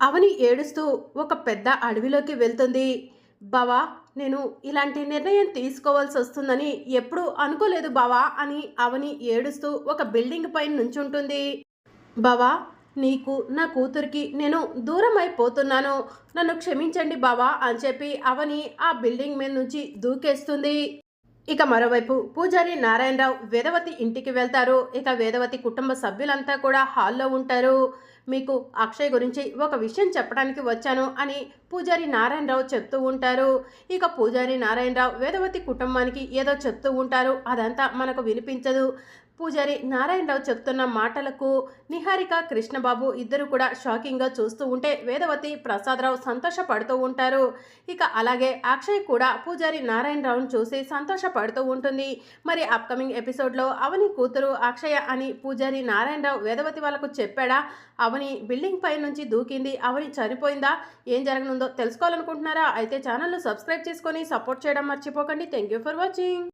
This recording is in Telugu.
అవని ఏడుస్తూ ఒక పెద్ద అడవిలోకి వెళ్తుంది. బావా నేను ఇలాంటి నిర్ణయం తీసుకోవాల్సి వస్తుందని ఎప్పుడూ అనుకోలేదు బావా అని అవని ఏడుస్తూ ఒక బిల్డింగ్ పైన నుంచుంటుంది. బావా నీకు నా కూతురికి నేను దూరం అయిపోతున్నాను నన్ను క్షమించండి బావా అని చెప్పి అవని ఆ బిల్డింగ్ మీద నుంచి దూకేస్తుంది. ఇక మరోవైపు పూజారి నారాయణరావు వేదవతి ఇంటికి వెళ్తారు. ఇక వేదవతి కుటుంబ సభ్యులంతా కూడా హాల్లో ఉంటారు. మీకు అక్షయ్ గురించి ఒక విషయం చెప్పడానికి వచ్చాను అని పూజారి నారాయణరావు చెప్తూ ఉంటారు. ఇక పూజారి నారాయణరావు వేదవతి కుటుంబానికి ఏదో చెప్తూ ఉంటారు. అదంతా మనకు వినిపించదు. పూజారి నారాయణరావు చెప్తున్న మాటలకు నిహారిక కృష్ణబాబు ఇద్దరు కూడా షాకింగ్గా చూస్తూ ఉంటే వేదవతి ప్రసాదరావు సంతోషపడుతూ ఉంటారు. ఇక అలాగే అక్షయ్ కూడా పూజారి నారాయణరావును చూసి సంతోషపడుతూ ఉంటుంది. మరి అప్కమింగ్ ఎపిసోడ్లో అవని కూతురు అక్షయ అని పూజారి నారాయణరావు వేదవతి వాళ్ళకు చెప్పాడా? అవని బిల్డింగ్ పై నుంచి దూకింది. అవని చనిపోయిందా? ఏం జరగనుందో తెలుసుకోవాలనుకుంటున్నారా? అయితే ఛానల్ను సబ్స్క్రైబ్ చేసుకొని సపోర్ట్ చేయడం మర్చిపోకండి. Thank you for watching.